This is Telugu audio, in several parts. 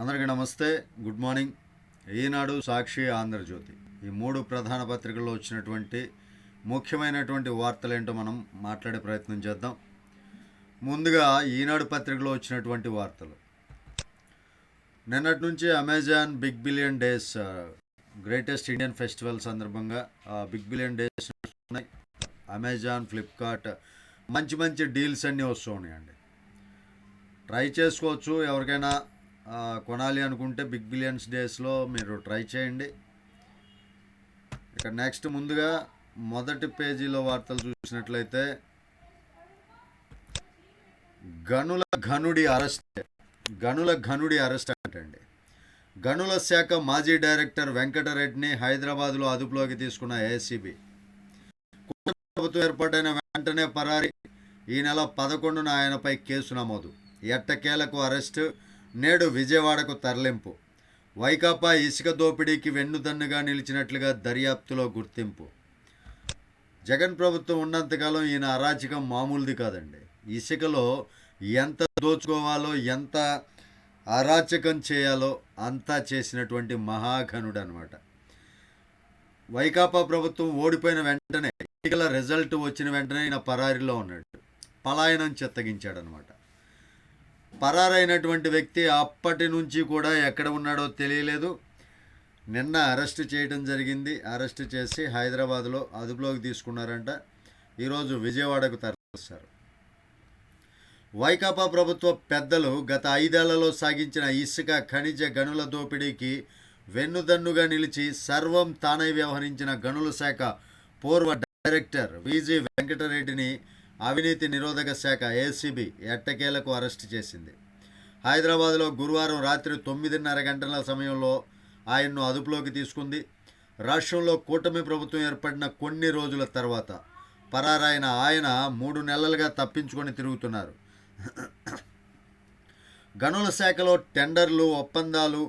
అందరికీ నమస్తే. Good morning. ఈనాడు సాక్షి ఆంధ్రజ్యోతి. ఈ మూడు ప్రధాన పత్రికల్లో వచ్చినటువంటి ముఖ్యమైనటువంటి వార్తలు ఏంటో మనం మాట్లాడే ప్రయత్నం చేద్దాం. ముందుగా ఈనాడు పత్రికలో వచ్చినటువంటి వార్తలు. నిన్నటి నుంచి Amazon big billion days greatest Indian festival సందర్భంగా బిగ్ బిలియన్ డేస్ ఉన్నాయి అమెజాన్ ఫ్లిప్కార్ట్ మంచి మంచి డీల్స్ అన్నీ వస్తూ ఉన్నాయండి. ట్రై చేసుకోవచ్చు ఎవరికైనా. కొనాలి అనుకుంటే బిగ్ బిలియన్స్ డేస్లో మీరు ట్రై చేయండి. ఇక నెక్స్ట్ ముందుగా మొదటి పేజీలో వార్తలు చూసినట్లయితే గనుల ఘనుడి అరెస్ట్ గనుల ఘనుడి అరెస్ట్ అంటండి. గనుల శాఖ మాజీ డైరెక్టర్ వెంకటరెడ్డిని హైదరాబాద్లో అదుపులోకి తీసుకున్న ఏసీబీ. ప్రభుత్వం ఏర్పాటైన వెంటనే పరారి ఈ నెల పదకొండున ఆయనపై కేసు నమోదు. ఎట్టకేలకు అరెస్టు నేడు విజయవాడకు తరలింపు. వైకాపా ఇసుక దోపిడీకి వెన్నుదన్నుగా నిలిచినట్లుగా దర్యాప్తులో గుర్తింపు. జగన్ ప్రభుత్వం ఉన్నంతకాలం ఈయన అరాచకం మామూలుది కాదండి. ఇసుకలో ఎంత దోచుకోవాలో ఎంత అరాచకం చేయాలో అంతా చేసినటువంటి మహాఘనుడు అనమాట వైకాపా ప్రభుత్వం ఓడిపోయిన వెంటనే ఎన్నికల రిజల్ట్ వచ్చిన వెంటనే ఈయన పరారిలో ఉన్నాడు. పలాయనం చెత్తగించాడనమాట. పరారైనటువంటి వ్యక్తి అప్పటి నుంచి కూడా ఎక్కడ ఉన్నాడో తెలియలేదు. నిన్న అరెస్ట్ చేయడం జరిగింది. అరెస్ట్ చేసి హైదరాబాద్లో అదుపులోకి తీసుకున్నారంట. ఈరోజు విజయవాడకు తరలిస్తారు వైకాపా ప్రభుత్వ పెద్దలు గత ఐదేళ్ళలో సాగించిన ఇసుక ఖనిజ గనుల దోపిడీకి వెన్నుదన్నుగా నిలిచి సర్వం తానై వ్యవహరించిన గనుల శాఖ పూర్వ డైరెక్టర్ విజి వెంకటరెడ్డిని అవినీతి నిరోధక శాఖ ఏసీబీ ఎట్టకేలకు అరెస్ట్ చేసింది. హైదరాబాద్లో గురువారం రాత్రి తొమ్మిదిన్నర గంటల సమయంలో ఆయన్ను అదుపులోకి తీసుకుంది. రాష్ట్రంలో కూటమి ప్రభుత్వం ఏర్పడిన కొన్ని రోజుల తర్వాత పరారైన ఆయన మూడు నెలలుగా తప్పించుకొని తిరుగుతున్నారు. గనుల శాఖలో టెండర్లు ఒప్పందాలు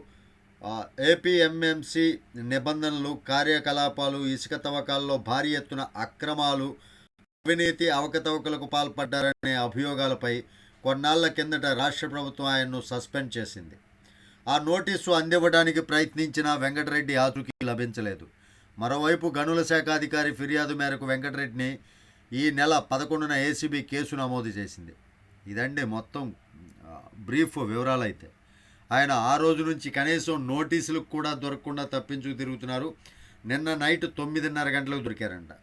ఏపీఎంఎంసి నిబంధనలు కార్యకలాపాలు ఇసుక తవ్వకాల్లో భారీ ఎత్తున అక్రమాలు అవినీతి అవకతవకలకు పాల్పడ్డారనే అభియోగాలపై కొన్నాళ్ళ కిందట రాష్ట్ర ప్రభుత్వం ఆయన్ను సస్పెండ్ చేసింది. ఆ నోటీసు అందివ్వడానికి ప్రయత్నించిన వెంకటరెడ్డి ఆతుకి లభించలేదు. మరోవైపు గనుల శాఖ అధికారి ఫిర్యాదు మేరకు వెంకటరెడ్డిని ఈ నెల పదకొండున ఏసీబీ కేసు నమోదు చేసింది. ఇదండి మొత్తం బ్రీఫ్ వివరాలు అయితే ఆయన ఆ రోజు నుంచి కనీసం నోటీసులకు కూడా దొరకకుండా తప్పించుకు తిరుగుతున్నారు. నిన్న నైట్ తొమ్మిదిన్నర గంటలకు దొరికారంట.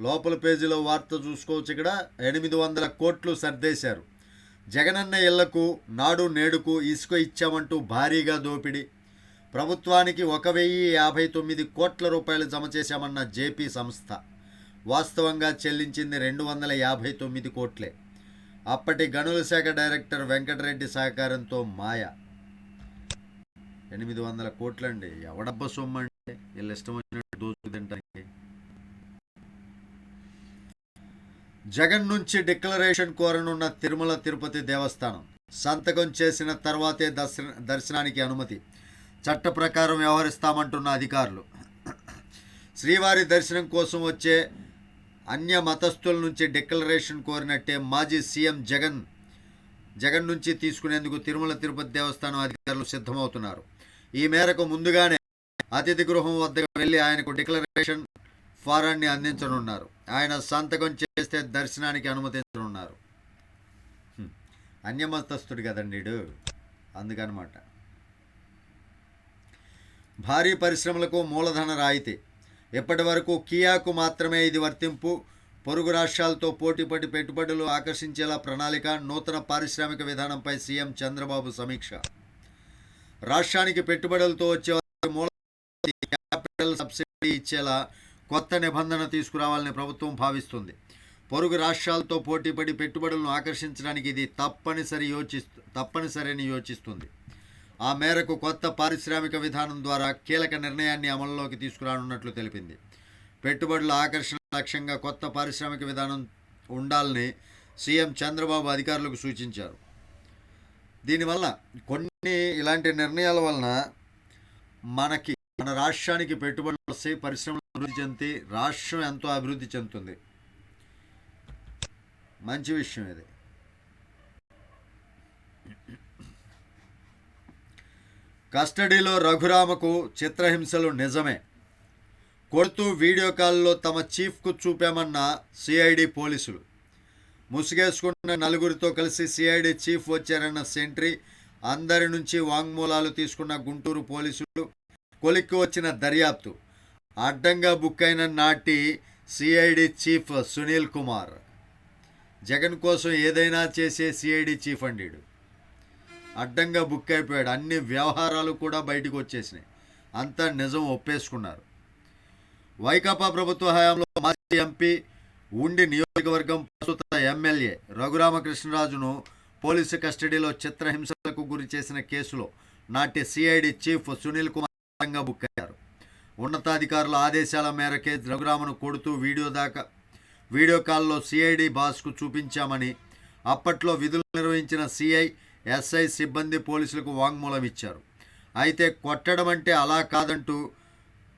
లోపల పేజీలో వార్త చూసుకోవచ్చు ఇక్కడ. ఎనిమిది వందల కోట్లు సర్దేశారు. జగనన్న ఇళ్ళకు నాడు నేడుకు ఇసుక ఇచ్చామంటూ భారీగా దోపిడీ. ప్రభుత్వానికి ఒక వెయ్యి యాభై తొమ్మిది కోట్ల రూపాయలు జమ చేశామన్న జేపీ సంస్థ. వాస్తవంగా చెల్లించింది రెండు వందల యాభై తొమ్మిది కోట్లే. అప్పటి గనుల శాఖ డైరెక్టర్ వెంకటరెడ్డి సహకారంతో మాయ. ఎనిమిది వందల కోట్లండి. ఎవడబ్బ సొమ్ము అంటే వీళ్ళు ఇష్టం వచ్చినట్టు దోచుకు తింటానికి. జగన్ నుంచి డిక్లరేషన్ కోరనున్న తిరుమల తిరుపతి దేవస్థానం సంతకం చేసిన తర్వాతే దర్శన దర్శనానికి అనుమతి. చట్ట ప్రకారం వ్యవహరిస్తామంటున్న అధికారులు. శ్రీవారి దర్శనం కోసం వచ్చే అన్య మతస్థుల నుంచి డిక్లరేషన్ కోరినట్టే మాజీ సీఎం జగన్ జగన్ నుంచి తీసుకునేందుకు తిరుమల తిరుపతి దేవస్థానం అధికారులు సిద్ధమవుతున్నారు. ఈ మేరకు ముందుగానే అతిథి గృహం వద్దకు వెళ్ళి ఆయనకు డిక్లరేషన్ ఫారాన్ని అందించనున్నారు. ఆయన సంతకం చేస్తే దర్శనానికి అనుమతించనున్నారు. హ్మ్. అన్యమతస్థుడు కదండి అందుకనమాట. భారీ పరిశ్రమలకు మూలధన రాయితీ. ఇప్పటి వరకు కియాకు మాత్రమే ఇది వర్తింపు? పొరుగు రాష్ట్రాలతో పోటీపడి పెట్టుబడులు ఆకర్షించేలా ప్రణాళిక నూతన పారిశ్రామిక విధానంపై సీఎం చంద్రబాబు సమీక్ష. రాష్ట్రానికి పెట్టుబడులతో వచ్చే వారికి సబ్సిడీ ఇచ్చేలా కొత్త నిబంధన తీసుకురావాలని ప్రభుత్వం భావిస్తుంది. పొరుగు రాష్ట్రాలతో పోటీపడి పెట్టుబడులను ఆకర్షించడానికి ఇది తప్పనిసరి యోచిస్తు తప్పనిసరిని యోచిస్తుంది. ఆ మేరకు కొత్త పారిశ్రామిక విధానం ద్వారా కీలక నిర్ణయాన్ని అమలులోకి తీసుకురానున్నట్లు తెలిపింది. పెట్టుబడుల ఆకర్షణ లక్ష్యంగా కొత్త పారిశ్రామిక విధానం ఉండాలని సీఎం చంద్రబాబు అధికారులకు సూచించారు. దీనివల్ల కొన్ని ఇలాంటి నిర్ణయాల వలన మనకి మన రాష్ట్రానికి పెట్టుబడులు వస్తాయి పరిశ్రమలు అభివృద్ధి చెంది రాష్ట్రం ఎంతో అభివృద్ధి చెందుతుంది. మంచి విషయం ఇది. కస్టడీలో రఘురామకు చిత్రహింసలు నిజమే. కొడుతూ వీడియో కాల్లో తమ చీఫ్కు చూపామన్న సిఐడి పోలీసులు. ముసుగేసుకున్న నలుగురితో కలిసి సిఐడి చీఫ్ వచ్చారన్న సెంట్రీ అందరి నుంచి వాంగ్మూలాలు తీసుకున్న గుంటూరు పోలీసులు కొలిక్కి వచ్చిన దర్యాప్తు. అడ్డంగా బుక్ అయిన నాటి సిఐడి చీఫ్ సునీల్ కుమార్. జగన్ కోసం ఏదైనా చేసే సిఐడి చీఫ్ అండీడు అడ్డంగా బుక్ అయిపోయాడు. అన్ని వ్యవహారాలు కూడా బయటకు వచ్చేసినాయి. అంతా నిజం ఒప్పేసుకున్నారు. వైకాపా ప్రభుత్వ హయాంలో మాజీ ఎంపీ ఉండి నియోజకవర్గం ప్రస్తుత ఎమ్మెల్యే రఘురామకృష్ణరాజును పోలీసు కస్టడీలో చిత్రహింసలకు గురి చేసిన కేసులో నాటి సిఐడి చీఫ్ సునీల్ కుమార్ అడ్డంగా బుక్ అయ్యారు. ఉన్నతాధికారుల ఆదేశాల మేరకే రఘురామను కొడుతూ వీడియో దాకా వీడియో కాల్లో సిఐడి బాస్కు చూపించామని అప్పట్లో విధులు నిర్వహించిన సిఐ ఎస్ఐ సిబ్బంది పోలీసులకు వాంగ్మూలం ఇచ్చారు. అయితే కొట్టడం అంటే అలా కాదంటూ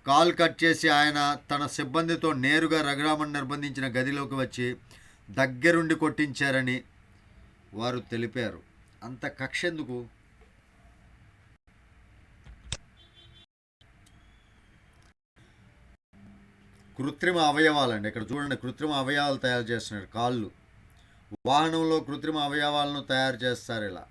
కాల్ కట్ చేసి ఆయన తన సిబ్బందితో నేరుగా రఘురామన్ నిర్బంధించిన గదిలోకి వచ్చి దగ్గరుండి కొట్టించారని వారు తెలిపారు. అంత కక్ష ఎందుకు? కృత్రిమ అవయవాలండి. ఇక్కడ చూడండి కృత్రిమ అవయవాలు తయారు చేస్తున్నారు కాళ్ళు. వాహనంలో కృత్రిమ అవయవాలను తయారు చేస్తారు ఇలా.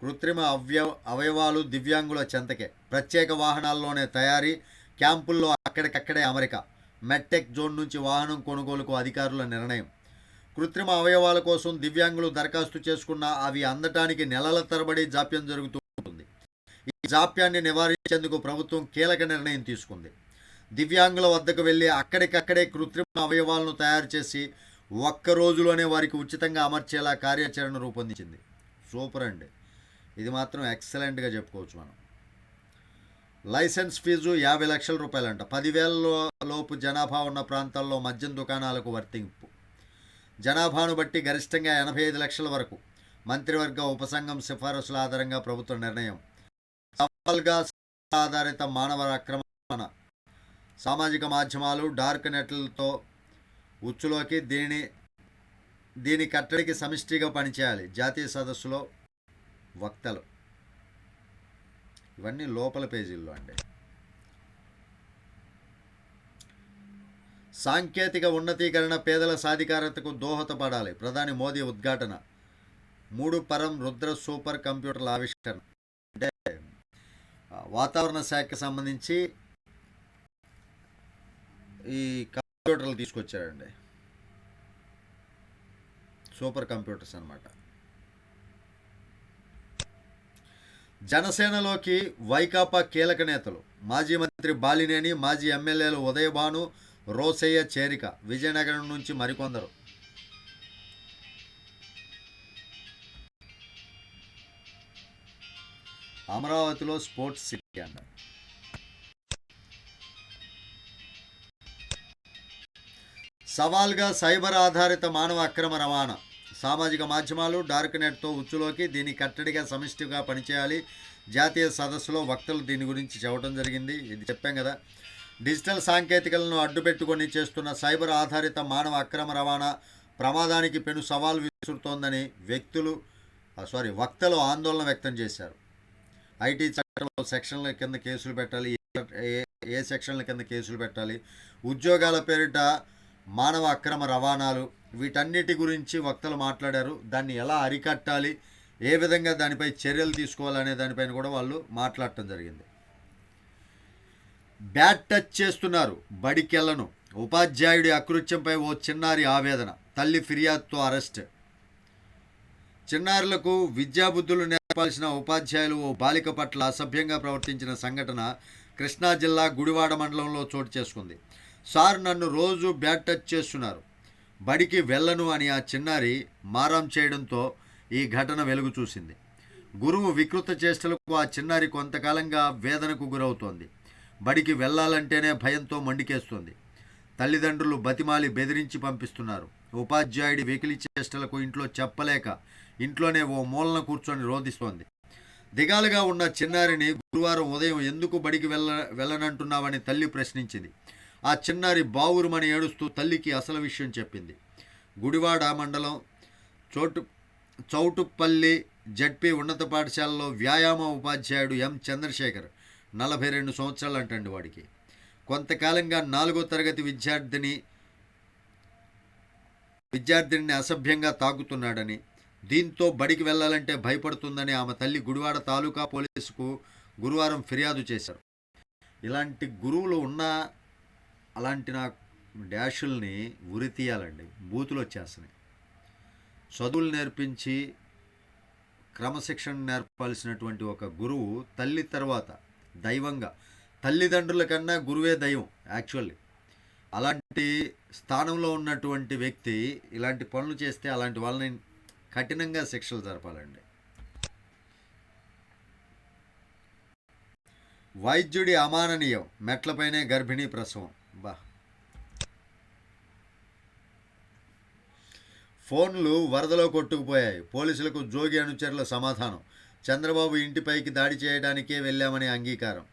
కృత్రిమ అవయ అవయవాలు దివ్యాంగుల చెంతకే. ప్రత్యేక వాహనాల్లోనే తయారీ క్యాంపుల్లో అక్కడికక్కడే అమరిక. మెట్టెక్ జోన్ నుంచి వాహనం కొనుగోలుకు అధికారుల నిర్ణయం. కృత్రిమ అవయవాల కోసం దివ్యాంగులు దరఖాస్తు చేసుకున్నా అవి అందటానికి నెలల తరబడి జాప్యం జరుగుతూ ఈ జాప్యాన్ని నివారించేందుకు ప్రభుత్వం కీలక నిర్ణయం తీసుకుంది. దివ్యాంగుల వద్దకు వెళ్ళి అక్కడికక్కడే కృత్రిమ అవయవాలను తయారు చేసి ఒక్క రోజులోనే వారికి ఉచితంగా అమర్చేలా కార్యాచరణ రూపొందించింది. సూపర్ అండి. ఇది మాత్రం ఎక్సలెంట్గా చెప్పుకోవచ్చు మనం. లైసెన్స్ ఫీజు యాభై లక్షల రూపాయలంట. పదివేల లోపు జనాభా ఉన్న ప్రాంతాల్లో మద్యం దుకాణాలకు వర్తింపు. జనాభాను బట్టి గరిష్టంగా ఎనభై ఐదు లక్షల వరకు. మంత్రివర్గ ఉపసంఘం సిఫారసుల ఆధారంగా ప్రభుత్వ నిర్ణయం. సవాల్గా ఆధారిత మానవ ఆక్రమణ. సామాజిక మాధ్యమాలు డార్క్ నెట్లతో ఉచ్చులోకి దీని దీని కట్టడికి సమిష్టిగా పనిచేయాలి. జాతీయ సదస్సులో వక్తలు. ఇవన్నీ లోపల పేజీల్లో అండి. సాంకేతిక ఉన్నతీకరణ పేదల సాధికారతకు దోహదపడాలి. ప్రధాని మోదీ ఉద్ఘాటన. మూడు పరం రుద్ర సూపర్ కంప్యూటర్ల ఆవిష్కరణ. వాతావరణ శాఖకి సంబంధించి ఈ కంప్యూటర్లు తీసుకొచ్చారండి. సూపర్ కంప్యూటర్స్ అన్నమాట. జనసేనలోకి వైకాపా కీలక నేతలు మాజీ మంత్రి బాలినేని మాజీ ఎమ్మెల్యేలు ఉదయభాను రోసయ్య చేరిక విజయనగరం నుంచి మరికొందరు. అమరావతిలో స్పోర్ట్స్ సిటీ అన్నారు సవాల్గా సైబర్ ఆధారిత మానవ అక్రమ రవాణా. సామాజిక మాధ్యమాలు డార్క్ నెట్తో ఉచ్చులోకి దీని కట్టడిగా సమిష్టిగా పనిచేయాలి. జాతీయ సదస్సులో వక్తలు దీని గురించి చెప్పడం జరిగింది. ఇది చెప్పాం కదా. డిజిటల్ సాంకేతికలను అడ్డుపెట్టుకొని చేస్తున్న సైబర్ ఆధారిత మానవ అక్రమ రవాణా ప్రమాదానికి పెను సవాల్ విసురుతోందని వ్యక్తులు సారీ వక్తలు ఆందోళన వ్యక్తం చేశారు. ఐటీ చట్టంలో సెక్షన్ల కింద కేసులు పెట్టాలి ఏ- ఏ ఏ సెక్షన్ల కింద కేసులు పెట్టాలి ఉద్యోగాల పేరిట మానవ అక్రమ రవాణాలు వీటన్నిటి గురించి వక్తలు మాట్లాడారు. దాన్ని ఎలా అరికట్టాలి ఏ విధంగా దానిపై చర్యలు తీసుకోవాలనే దానిపైన కూడా వాళ్ళు మాట్లాడటం జరిగింది. బ్యాట్ టచ్ చేస్తున్నారు బడికెళ్ళను ఉపాధ్యాయుడి అకృత్యంపై ఓ చిన్నారి ఆవేదన తల్లి ఫిర్యాదుతో అరెస్ట్. చిన్నారులకు విద్యాబుద్ధులు చెప్పాల్సిన ఉపాధ్యాయులు ఓ బాలిక పట్ల అసభ్యంగా ప్రవర్తించిన సంఘటన కృష్ణా జిల్లా గుడివాడ మండలంలో చోటు చేసుకుంది. సార్ నన్ను రోజు బ్యాట్ టచ్ చేస్తున్నారు. బడికి వెళ్ళను అని ఆ చిన్నారి మారం చేయడంతో ఈ ఘటన వెలుగు చూసింది. గురువు వికృత చేష్టలకు ఆ చిన్నారి కొంతకాలంగా వేదనకు గురవుతోంది. బడికి వెళ్ళాలంటేనే భయంతో మండికేస్తోంది. తల్లిదండ్రులు బతిమాలి బెదిరించి పంపిస్తున్నారు. ఉపాధ్యాయుడి వెకిలి చేష్టలకు ఇంట్లో చెప్పలేక ఇంట్లోనే ఓ మూలన కూర్చొని రోధిస్తోంది. దిగాలుగా ఉన్న చిన్నారిని గురువారం ఉదయం ఎందుకు బడికి వెళ్ళ వెళ్ళనంటున్నావని తల్లి ప్రశ్నించింది. ఆ చిన్నారి బావురుమని ఏడుస్తూ తల్లికి అసలు విషయం చెప్పింది. గుడివాడ మండలం చోటు చౌటుపల్లి జడ్పీ ఉన్నత పాఠశాలలో వ్యాయామ ఉపాధ్యాయుడు ఎం చంద్రశేఖర్ నలభై రెండు సంవత్సరాలు అంటండి వాడికి. కొంతకాలంగా నాలుగో తరగతి విద్యార్థిని విద్యార్థిని అసభ్యంగా తాకుతున్నాడని దీంతో బడికి వెళ్ళాలంటే భయపడుతుందని ఆమె తల్లి గుడివాడ తాలూకా పోలీసుకు గురువారం ఫిర్యాదు చేశారు. ఇలాంటి గురువులు ఉన్న అలాంటి నా డాషుల్ని ఉరి తీయాలండి. బూతులు వచ్చేస్తున్నాయి. చదువులు నేర్పించి క్రమశిక్షణ నేర్పాల్సినటువంటి ఒక గురువు తల్లి తర్వాత దైవంగా. తల్లిదండ్రుల కన్నా గురువే దైవం యాక్చువల్లీ. అలాంటి స్థానంలో ఉన్నటువంటి వ్యక్తి ఇలాంటి పనులు చేస్తే అలాంటి వాళ్ళని కఠినంగా శిక్షలు జరపాలండి. వైద్యుడి అమాననీయం మెట్లపైనే గర్భిణీ ప్రసవం. బా. ఫోన్లు వరదలో కొట్టుకుపోయాయి. పోలీసులకు జోగి అనుచరుల సమాధానం. చంద్రబాబు ఇంటిపైకి దాడి చేయడానికే వెళ్ళామని అంగీకారం.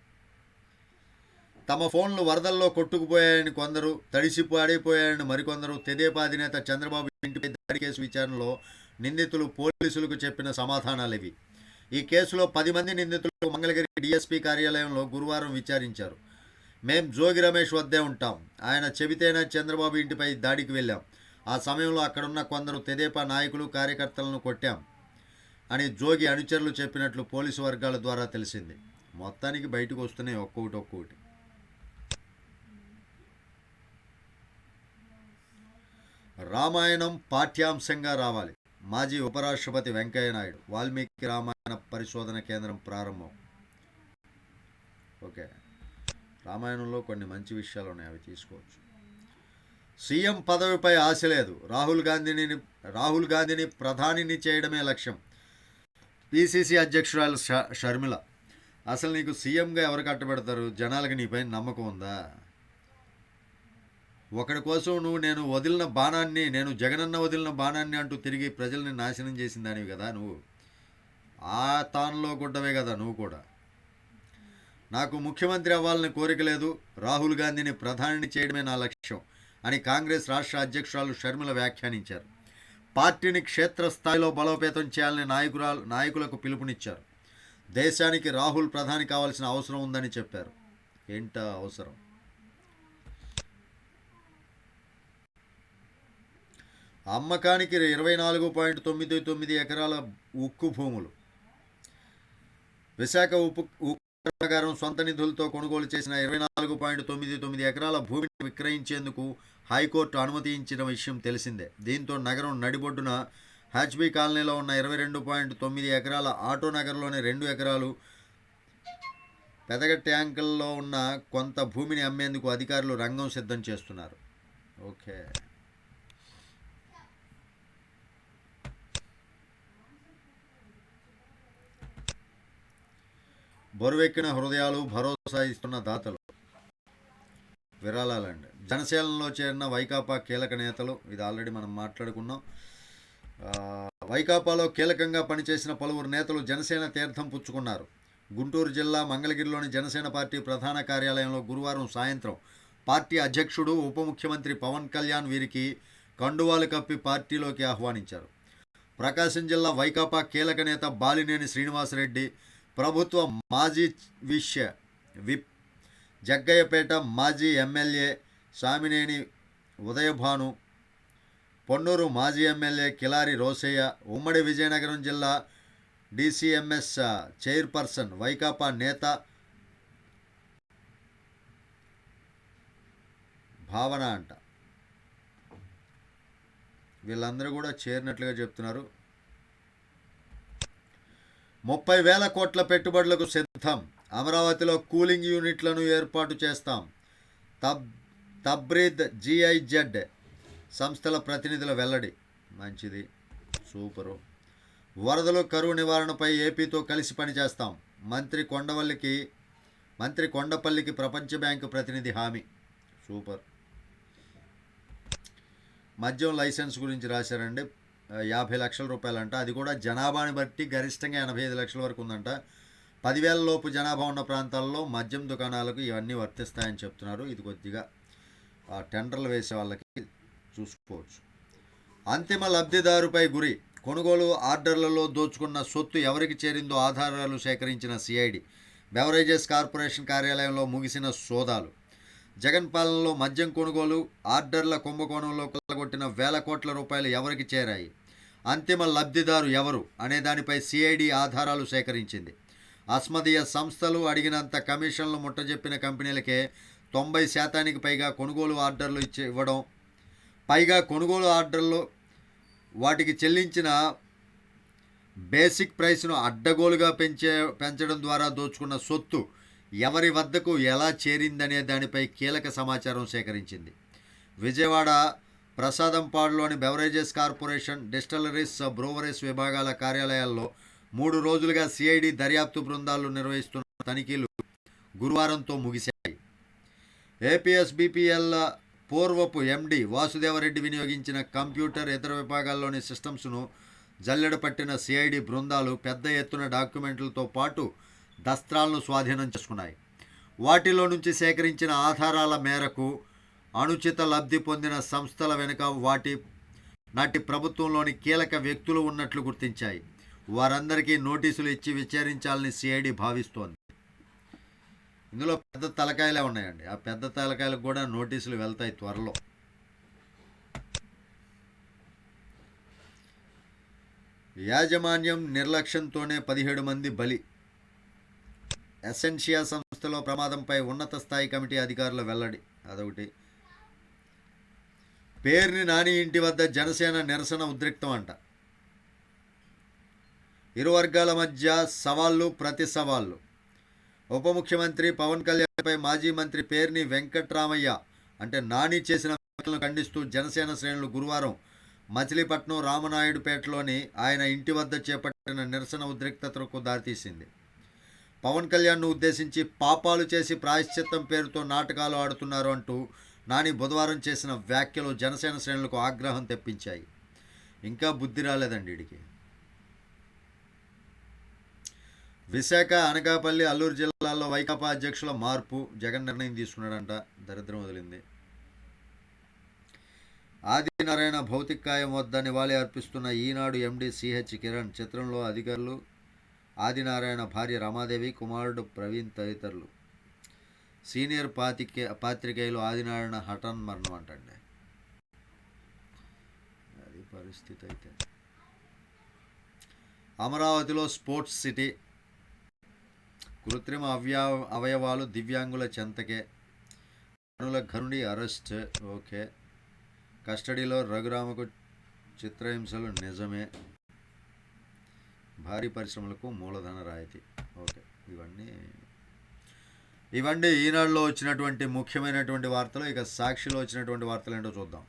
తమ ఫోన్లు వరదల్లో కొట్టుకుపోయాయని కొందరు తడిసి పాడైపోయాయని మరికొందరు తెదేపా అధినేత చంద్రబాబు ఇంటిపై దాడి కేసు విచారణలో నిందితులు పోలీసులకు చెప్పిన సమాధానాలు ఇవి ఈ కేసులో పది మంది నిందితులు మంగళగిరి డీఎస్పీ కార్యాలయంలో గురువారం విచారించారు. మేం జోగి రమేష్ వద్దే ఉంటాం. ఆయన చెబితేనే చంద్రబాబు ఇంటిపై దాడికి వెళ్ళాం. ఆ సమయంలో అక్కడున్న కొందరు తెదేపా నాయకులు కార్యకర్తలను కొట్టాం అని జోగి అనుచరులు చెప్పినట్లు పోలీసు వర్గాల ద్వారా తెలిసింది. మొత్తానికి బయటకు వస్తున్నాయి ఒక్కొక్కటి ఒక్కొక్కటి. రామాయణం పాఠ్యాంశంగా రావాలి. మాజీ ఉపరాష్ట్రపతి వెంకయ్య నాయుడు వాల్మీకి రామాయణ పరిశోధన కేంద్రం ప్రారంభం. ఓకే. రామాయణంలో కొన్ని మంచి విషయాలు ఉన్నాయి అవి తీసుకోవచ్చు. సీఎం పదవిపై ఆశ లేదు. రాహుల్ గాంధీని రాహుల్ గాంధీని ప్రధానిని చేయడమే లక్ష్యం. పిసిసి అధ్యక్షురాలు ష- షర్మిల. అసలు నీకు సీఎంగా ఎవరు కట్టబెడతారు? జనాలకి నీపై నమ్మకం ఉందా? ఒకడి కోసం నువ్వు నేను వదిలిన బాణాన్ని నేను జగనన్న వదిలిన బాణాన్ని అంటూ తిరిగి ప్రజల్ని నాశనం చేసిన దానివి కదా నువ్వు. ఆ తానులో గుడ్డవే కదా నువ్వు కూడా. నాకు ముఖ్యమంత్రి అవ్వాలని కోరిక లేదు రాహుల్ గాంధీని ప్రధానిని చేయడమే నా లక్ష్యం అని కాంగ్రెస్ రాష్ట్ర అధ్యక్షురాలు షర్మిల వ్యాఖ్యానించారు. పార్టీని క్షేత్రస్థాయిలో బలోపేతం చేయాలని నాయకురాలు నాయకులకు పిలుపునిచ్చారు. దేశానికి రాహుల్ ప్రధాని కావాల్సిన అవసరం ఉందని చెప్పారు. ఏంట అవసరం? అమ్మకానికి ఇరవై నాలుగు పాయింట్ తొమ్మిది తొమ్మిది ఎకరాల ఉక్కు భూములు. విశాఖ ఉప్పు ఉక్కు సొంత నిధులతో కొనుగోలు చేసిన ఇరవై నాలుగు పాయింట్ తొమ్మిది తొమ్మిది ఎకరాల భూమిని విక్రయించేందుకు హైకోర్టు అనుమతించిన విషయం తెలిసిందే. దీంతో నగరం నడిబొడ్డున హ్యాచ్బీ కాలనీలో ఉన్న ఇరవై రెండు పాయింట్ తొమ్మిది ఎకరాల ఆటో నగర్లోని రెండు ఎకరాలు పెదగ ట్యాంకుల్లో ఉన్న కొంత భూమిని అమ్మేందుకు అధికారులు రంగం సిద్ధం చేస్తున్నారు. ఓకే. బరువెక్కిన హృదయాలు భరోసా ఇస్తున్న దాతలు. విరాళాలండి. జనసేనలో చేరిన వైకాపా కీలక నేతలు ఇది ఆల్రెడీ మనం మాట్లాడుకున్నాం. వైకాపాలో కీలకంగా పనిచేసిన పలువురు నేతలు జనసేన తీర్థం పుచ్చుకున్నారు. గుంటూరు జిల్లా మంగళగిరిలోని జనసేన పార్టీ ప్రధాన కార్యాలయంలో గురువారం సాయంత్రం పార్టీ అధ్యక్షుడు ఉప ముఖ్యమంత్రి పవన్ కళ్యాణ్ వీరికి కండువాలు కప్పి పార్టీలోకి ఆహ్వానించారు. ప్రకాశం జిల్లా వైకాపా కీలక నేత బాలినేని శ్రీనివాసరెడ్డి ప్రభుత్వ మాజీ విష విప్ జగ్గయ్యపేట మాజీ ఎమ్మెల్యే సామినేని ఉదయభాను పొన్నూరు మాజీ ఎమ్మెల్యే కిలారి రోసయ్య ఉమ్మడి విజయనగరం జిల్లా డిసిఎంఎస్ చైర్పర్సన్ వైకాపా నేత భావన అంట. వీళ్ళందరూ కూడా చేరినట్లుగా చెప్తున్నారు. ముప్పై వేల కోట్ల పెట్టుబడులకు సిద్ధం. అమరావతిలో కూలింగ్ యూనిట్లను ఏర్పాటు చేస్తాం. తబ్ తబ్రీద్ జిఐజెడ్ సంస్థల ప్రతినిధుల వెల్లడి. మంచిది. సూపరు. వరదలు కరువు నివారణపై ఏపీతో కలిసి పనిచేస్తాం. మంత్రి కొండవల్లికి మంత్రి కొండపల్లికి ప్రపంచ బ్యాంకు ప్రతినిధి హామీ. సూపర్. మద్యం లైసెన్స్ గురించి రాశారండి. యాభై లక్షల రూపాయలంట. అది కూడా జనాభాని బట్టి గరిష్టంగా ఎనభై ఐదు లక్షల వరకు ఉందంట. పదివేల లోపు జనాభా ఉన్న ప్రాంతాల్లో మద్యం దుకాణాలకు ఇవన్నీ వర్తిస్తాయని చెప్తున్నారు. ఇది కొద్దిగా ఆ టెండర్లు వేసే వాళ్ళకి చూసుకోవచ్చు. అంతిమ లబ్ధిదారుపై గురి కొనుగోలు ఆర్డర్లలో దోచుకున్న సొత్తు ఎవరికి చేరిందో ఆధారాలు సేకరించిన సిఐడి బెవరేజెస్ కార్పొరేషన్ కార్యాలయంలో ముగిసిన సోదాలు. జగన్ పాలనలో మద్యం కొనుగోలు ఆర్డర్ల కుంభకోణంలో కొల్లగొట్టిన వేల కోట్ల రూపాయలు ఎవరికి చేరాయి? అంతిమ లబ్ధిదారు ఎవరు? అనే దానిపై సిఐడి ఆధారాలు సేకరించింది. అస్మదీయ సంస్థలు అడిగినంత కమిషన్లు ముట్టజెప్పిన కంపెనీలకే తొంభై శాతానికి పైగా కొనుగోలు ఆర్డర్లు ఇచ్చి ఇవ్వడం పైగా కొనుగోలు ఆర్డర్లు వాటికి చెల్లించిన బేసిక్ ప్రైస్ను అడ్డగోలుగా పెంచే పెంచడం ద్వారా దోచుకున్న సొత్తు ఎవరి వద్దకు ఎలా చేరిందనే దానిపై కీలక సమాచారం సేకరించింది. విజయవాడ ప్రసాదంపాడులోని బెవరేజెస్ కార్పొరేషన్ డిస్టలరీస్ బ్రూవరీస్ విభాగాల కార్యాలయాల్లో మూడు రోజులుగా సిఐడి దర్యాప్తు బృందాలు నిర్వహిస్తున్న తనిఖీలు గురువారంతో ముగిశాయి. ఏపీఎస్ బీపీఎల్ పూర్వపు ఎండి వాసుదేవరెడ్డి వినియోగించిన కంప్యూటర్ ఇతర విభాగాల్లోని సిస్టమ్స్ను జల్లెడ పట్టిన సిఐడి బృందాలు పెద్ద ఎత్తున డాక్యుమెంట్లతో పాటు దస్త్రాలను స్వాధీనం చేసుకున్నాయి. వాటిలో నుంచి సేకరించిన ఆధారాల మేరకు అనుచిత లబ్ధి పొందిన సంస్థల వెనుక వాటి నాటి ప్రభుత్వంలోని కీలక వ్యక్తులు ఉన్నట్లు గుర్తించాయి. వారందరికీ నోటీసులు ఇచ్చి విచారించాలని సిఐడి భావిస్తోంది. ఇందులో పెద్ద తలకాయలే ఉన్నాయండి. ఆ పెద్ద తలకాయలకు కూడా నోటీసులు వెళ్తాయి త్వరలో. యాజమాన్యం నిర్లక్ష్యంతోనే పదిహేడు మంది బలి ఎసెన్షియా సంస్థలో ప్రమాదంపై ఉన్నత స్థాయి కమిటీ అధికారుల వెల్లడి. అదొకటి. పేర్ని నాని ఇంటి వద్ద జనసేన నిరసన ఉద్రిక్తం అంట. ఇరు వర్గాల మధ్య సవాళ్ళు ప్రతి సవాళ్ళు. ఉప ముఖ్యమంత్రి పవన్ కళ్యాణ్పై మాజీ మంత్రి పేర్ని వెంకట్రామయ్య అంటే నాని చేసిన వ్యాఖ్యలను ఖండిస్తూ జనసేన శ్రేణులు గురువారం మచిలీపట్నం రామనాయుడుపేటలోని ఆయన ఇంటి వద్ద చేపట్టిన నిరసన ఉద్రిక్తతకు దారితీసింది. పవన్ కళ్యాణ్ను ఉద్దేశించి పాపాలు చేసి ప్రాయశ్చిత్తం పేరుతో నాటకాలు ఆడుతున్నారు అంటూ నాని బుధవారం చేసిన వ్యాఖ్యలు జనసేన శ్రేణులకు ఆగ్రహం తెప్పించాయి. ఇంకా బుద్ధి రాలేదండి వీడికి విశాఖ అనకాపల్లి అల్లూరు జిల్లాల్లో వైకాపా అధ్యక్షుల మార్పు జగన్ నిర్ణయం తీసుకున్నాడంట. దరిద్రం వదిలింది. ఆదినారాయణ భౌతికాయం వద్ద నివాళి అర్పిస్తున్న ఈనాడు ఎండీ సిహెచ్ కిరణ్ చిత్రంలో అధికారులు ఆదినారాయణ భార్య రమాదేవి కుమారుడు ప్రవీణ్ తదితరులు. సీనియర్ పాతికే పాత్రికేయులు ఆదినారాయణ హఠన్ మరణం అంటండి. అది పరిస్థితి అయితే అమరావతిలో స్పోర్ట్స్ సిటీ. కృత్రిమ అవ్యా అవయవాలు దివ్యాంగుల చెంతకే. గనుల ఘనుడి అరెస్ట్ ఓకే. కస్టడీలో రఘురామకు చిత్రహింసలు నిజమే. భారీ పరిశ్రమలకు మూలధన రాయితీ. ఓకే. ఇవన్నీ ఇవన్నీ ఈనాడులో వచ్చినటువంటి ముఖ్యమైనటువంటి వార్తలు ఇక సాక్షిలో వచ్చినటువంటి వార్తలు ఏంటో చూద్దాం.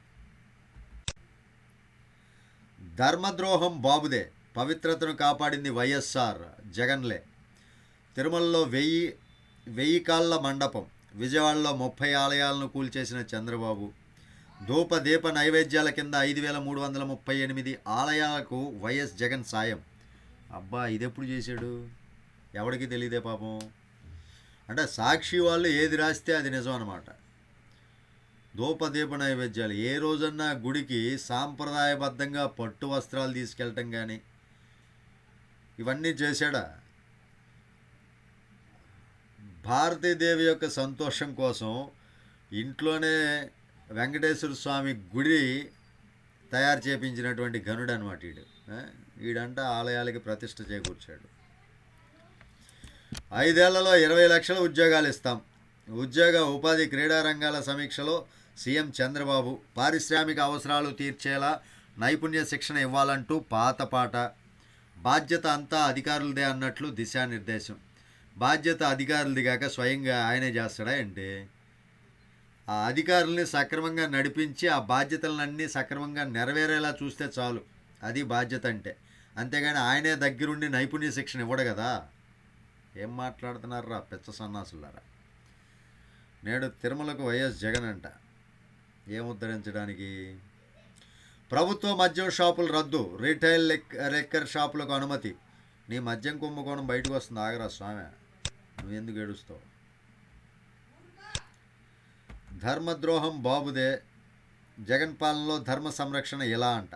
ధర్మద్రోహం బాబుదే పవిత్రతను కాపాడింది వైఎస్ఆర్ జగన్లే. తిరుమలలో వెయ్యి వెయ్యి కాళ్ళ మండపం విజయవాడలో ముప్పై ఆలయాలను కూల్చేసిన చంద్రబాబు. ధూప దీప నైవేద్యాల కింద ఐదు వేల మూడు వందల ముప్పై ఎనిమిది ఆలయాలకు వైఎస్ జగన్ సాయం. అబ్బా ఇదెప్పుడు చేశాడు? ఎవడికి తెలియదే పాపం? అంటే సాక్షి వాళ్ళు ఏది రాస్తే అది నిజం అనమాట ధూపదీప నైవేద్యాలు. ఏ రోజన్నా గుడికి సాంప్రదాయబద్ధంగా పట్టు వస్త్రాలు తీసుకెళ్ళటం కానీ ఇవన్నీ చేశాడా? భారతీదేవి యొక్క సంతోషం కోసం ఇంట్లోనే వెంకటేశ్వర స్వామి గుడి తయారు చేపించినటువంటి గనుడు అనమాట వీడు వీడంట ఆలయాలకి ప్రతిష్ట చేకూర్చాడు. ఐదేళ్ళలో ఇరవై లక్షల ఉద్యోగాలు ఇస్తాం. ఉద్యోగ ఉపాధి క్రీడా రంగాల సమీక్షలో సీఎం చంద్రబాబు పారిశ్రామిక అవసరాలు తీర్చేలా నైపుణ్య శిక్షణ ఇవ్వాలంటూ పాత పాట బాధ్యత అంతా అధికారులదే అన్నట్లు దిశానిర్దేశం. బాధ్యత అధికారులది కాక స్వయంగా ఆయనే చేస్తాడా ఏంటి? ఆ అధికారుల్ని సక్రమంగా నడిపించి ఆ బాధ్యతలన్నీ సక్రమంగా నెరవేరేలా చూస్తే చాలు. అది బాధ్యత అంటే. అంతేగాని ఆయనే దగ్గరుండి నైపుణ్య శిక్షణ ఇవ్వడు కదా. ఏం మాట్లాడుతున్నారా పెచ్చ సన్నాసులారా? నేడు తిరుమలకు వైఎస్ జగన్ అంట. ఏం ఉద్ధరించడానికి? ప్రభుత్వ మద్యం షాపులు రద్దు రీటైల్ లెక్ లెక్కర్ షాపులకు అనుమతి. నీ మద్యం కుంభకోణం బయటకు వస్తుంది. ఆగరా స్వామి. నువ్వెందుకు ఏడుస్తావు? ధర్మద్రోహం బాబుదే. జగన్ పాలనలో ధర్మ సంరక్షణ ఎలా అంట.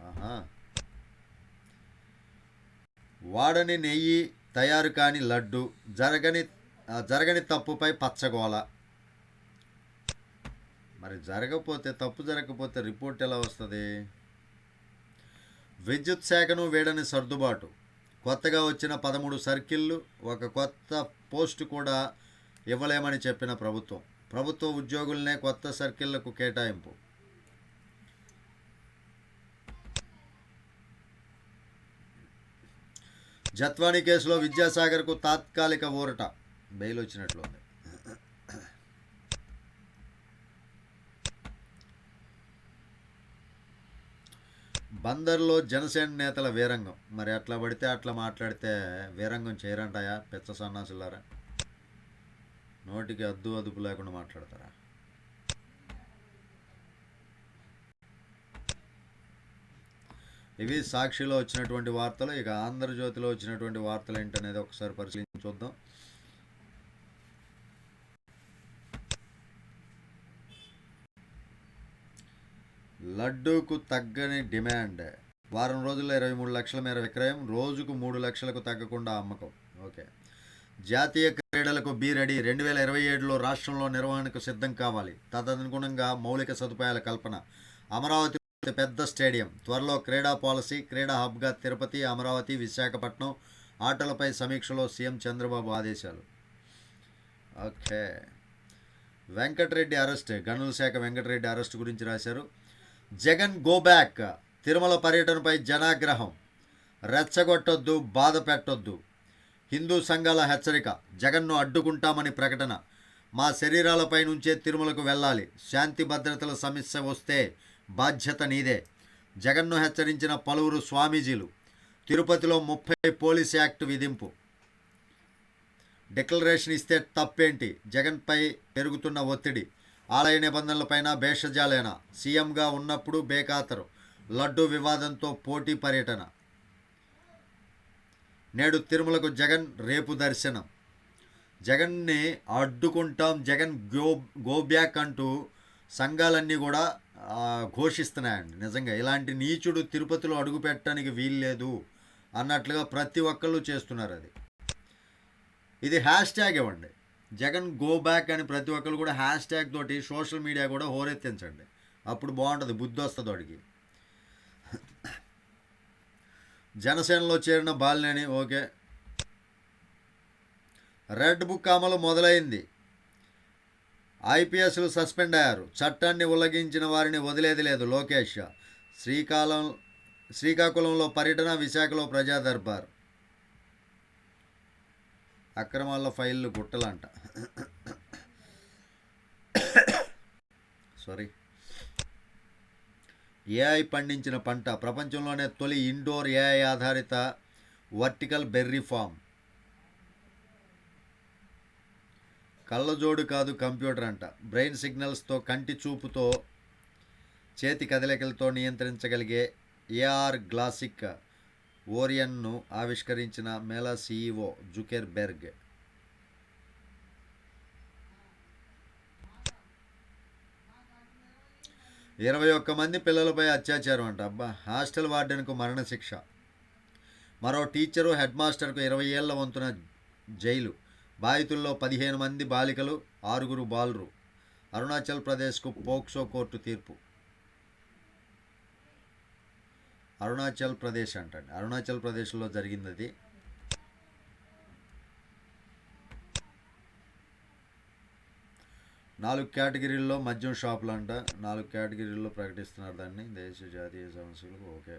ఆహా. వాడని నెయ్యి తయారు కాని లడ్డు జరగని జరగని తప్పుపై పచ్చగోల. మరి జరగకపోతే తప్పు జరగకపోతే రిపోర్ట్ ఎలా వస్తుంది? విద్యుత్ శాఖను వేడని సర్దుబాటు. కొత్తగా వచ్చిన పదమూడు సర్కిళ్ళు ఒక కొత్త పోస్టు కూడా ఇవ్వలేమని చెప్పిన ప్రభుత్వం. ప్రభుత్వ ఉద్యోగులనే కొత్త సర్కిళ్ళకు కేటాయింపు. జత్వానీ కేసులో విద్యాసాగర్కు తాత్కాలిక ఊరట. బెయిల్ వచ్చినట్లుంది బందర్లో జనసేన నేతల వీరంగం. మరి అట్లా పడితే అట్లా మాట్లాడితే వీరంగం చేయరంటాయా పెచ్చ సన్నాసులారా? నోటికి అద్దు అదుపు లేకుండా మాట్లాడతారా? ఇవి సాక్షిలో వచ్చినటువంటి వార్తలు ఇక ఆంధ్రజ్యోతిలో వచ్చినటువంటి వార్తలు ఏంటనేది ఒకసారి పరిశీలించి చూద్దాం. లడ్డూకు తగ్గని డిమాండ్. వారం రోజుల్లో ఇరవై మూడు లక్షల మేర విక్రయం రోజుకు మూడు లక్షలకు తగ్గకుండా అమ్మకం. ఓకే. జాతీయ క్రీడలకు బీ రెడీ. రెండు వేల ఇరవై ఏడులో రాష్ట్రంలో నిర్వహణకు సిద్ధం కావాలి. తదనుగుణంగా మౌలిక సదుపాయాల కల్పన. అమరావతి పెద్ద స్టేడియం. త్వరలో క్రీడా పాలసీ క్రీడా హబ్గా తిరుపతి అమరావతి విశాఖపట్నం ఆటలపై సమీక్షలో సీఎం చంద్రబాబు ఆదేశాలు. ఓకే. వెంకటరెడ్డి అరెస్ట్. గనుల శాఖ వెంకటరెడ్డి అరెస్ట్ గురించి రాశారు. Jagan go back. తిరుమల పర్యటనపై జనాగ్రహం. రెచ్చగొట్టొద్దు బాధ పెట్టొద్దు. హిందూ సంఘాల హెచ్చరిక. జగన్ను అడ్డుకుంటామని ప్రకటన. మా శరీరాలపై నుంచే తిరుమలకు వెళ్ళాలి. శాంతి భద్రతల సమస్య వస్తే బాధ్యత నీదే. జగన్ను హెచ్చరించిన పలువురు స్వామీజీలు తిరుపతిలో ముప్పై పోలీస్ యాక్ట్ విధింపు. డిక్లరేషన్ ఇస్తే తప్పేంటి? జగన్పై పెరుగుతున్న ఒత్తిడి ఆలయ నిబంధనలపైన భేషజాలేనా సీఎంగా ఉన్నప్పుడు బేఖాతరు లడ్డు వివాదంతో పోటీ పర్యటన. నేడు తిరుమలకు జగన్ రేపు దర్శనం. జగన్ని అడ్డుకుంటాం జగన్ గో గోబ్యాక్ అంటూ సంఘాలన్నీ కూడా ఘోషిస్తున్నాయండి. నిజంగా ఇలాంటి నీచుడు తిరుపతిలో అడుగు పెట్టడానికి వీల్లేదు అన్నట్లుగా ప్రతి ఒక్కళ్ళు చేస్తున్నారు అది. ఇది హ్యాష్ ట్యాగ్ ఇవ్వండి. జగన్ గో బ్యాక్ అని ప్రతి ఒక్కరు కూడా హ్యాష్ ట్యాగ్ తోటి సోషల్ మీడియా కూడా హోరెత్తించండి. అప్పుడు బాగుంటుంది బుద్ధి వస్తుంది వాడికి. జనసేనలో చేరిన బాలినేని ఓకే. రెడ్ బుక్ అమలు మొదలైంది. ఐపీఎస్లు సస్పెండ్ అయ్యారు. చట్టాన్ని ఉల్లంఘించిన వారిని వదిలేది లేదు లోకేష్. శ్రీకాలం శ్రీకాకుళంలో పర్యటన విశాఖలో ప్రజా దర్బార్. అక్రమాల ఫైళ్ళు గుట్టలంట. సారీ ఏఐ పండించిన పంట. ప్రపంచంలోనే తొలి ఇండోర్ ఏఐ ఆధారిత వర్టికల్ బెర్రీ ఫామ్. కళ్ళజోడు కాదు కంప్యూటర్ అంట. బ్రెయిన్ సిగ్నల్స్తో కంటి చూపుతో చేతి కదలికలతో నియంత్రించగలిగే ఏఆర్ గ్లాసిక్ ఓరియన్ను ఆవిష్కరించిన మేళా సీఈఓ జుకెర్ బెర్గ్ ఇరవై ఒక్క మంది పిల్లలపై అత్యాచారం అంట. అబ్బా హాస్టల్ వార్డెన్కు మరణశిక్ష. మరో టీచరు హెడ్ మాస్టర్కు ఇరవై ఏళ్ళ వంతున జైలు. బాధితుల్లో పదిహేను మంది బాలికలు ఆరుగురు బాలురు. అరుణాచల్ ప్రదేశ్కు పోక్సో కోర్టు తీర్పు. అరుణాచల్ ప్రదేశ్ అంటండి. అరుణాచల్ ప్రదేశ్లో జరిగింది అది నాలుగు కేటగిరీల్లో మద్యం షాపులు అంట నాలుగు కేటగిరీల్లో ప్రకటిస్తున్నారు దాన్ని. దేశ జాతీయ సమస్యలకు ఓకే.